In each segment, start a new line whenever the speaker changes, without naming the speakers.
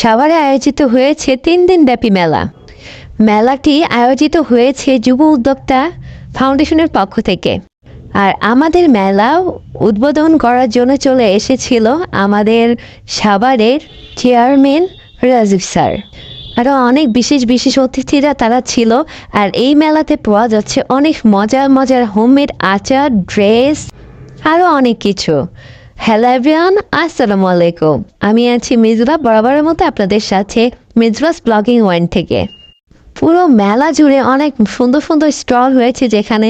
সাভারে আয়োজিত হয়েছে তিন দিন ব্যাপী মেলা। মেলাটি আয়োজিত হয়েছে যুব উদ্যোক্তা ফাউন্ডেশনের পক্ষ থেকে। আর আমাদের মেলা উদ্বোধন করার জন্য চলে এসেছিল আমাদের সাভারের চেয়ারম্যান রাজীব স্যার। আরও অনেক বিশেষ বিশেষ অতিথিরা তারা ছিল, আর এই মেলাতে পাওয়া যাচ্ছে অনেক মজার মজার হোমমেড আচার, ড্রেস, আরও অনেক কিছু। হ্যালো এভরিওয়ান আসসালামু আলাইকুম আমি আছি মিজরা বরাবরের মতো আপনাদের সাথে মিজরাস ব্লগিং ওয়ান থেকে। পুরো মেলা জুড়ে অনেক সুন্দর সুন্দর স্টল হয়েছে যেখানে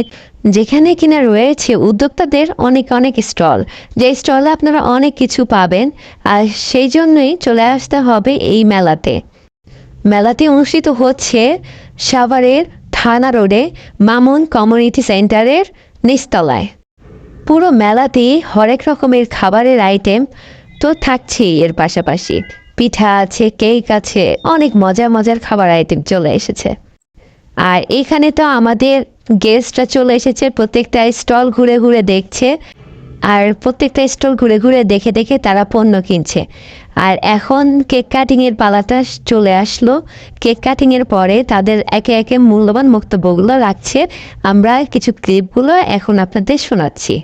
যেখানে কিনা রয়েছে উদ্যোক্তাদের অনেক অনেক স্টল। যে স্টলে আপনারা অনেক কিছু পাবেন, আর সেই জন্যই চলে আসতে হবে এই মেলাতে। মেলাটি অনুষ্ঠিত হচ্ছে সাভারের থানা রোডে, মামুন কমিউনিটি সেন্টারের নিচতলায়। পুরো মেলাতেই হরেক রকমের খাবারের আইটেম তো থাকছেই এর পাশাপাশি। পিঠা আছে কেক আছে, অনেক মজার মজার খাবার আইটেম চলে এসেছে। আর এখানে তো আমাদের গেস্টরা চলে এসেছে, প্রত্যেকটা স্টল ঘুরে ঘুরে দেখছে। আর প্রত্যেকটা স্টল ঘুরে ঘুরে দেখে দেখে তারা পণ্য কিনছে। আর এখন কেক কাটিংয়ের পালাটা চলে আসলো। কেক কাটিংয়ের পরে তাদের একে একে মূল্যবান বক্তব্যগুলো রাখছে। আমরা কিছু ক্লিপগুলো এখন আপনাদের শোনাচ্ছি।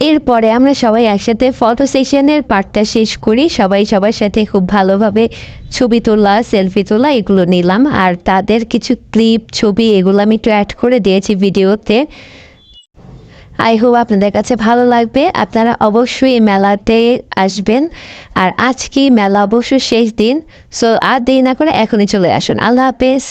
এরপরে আমরা সবাই একসাথে ফটো সেশনের পার্টটা শেষ করি। সবাই সবার সাথে খুব ভালোভাবে ছবি তোলা সেলফি তোলা, এগুলো নিলাম। আর তাদের কিছু ক্লিপ ছবি, এগুলো আমি একটু অ্যাড করে দিয়েছি ভিডিওতে। আই হোপ আপনাদের কাছে ভালো লাগবে। আপনারা অবশ্যই মেলাতে আসবেন। আর আজকে মেলা অবশ্য শেষ দিন সো আর দেরি না করে এখনই চলে আসুন। আল্লাহ হাফেজ।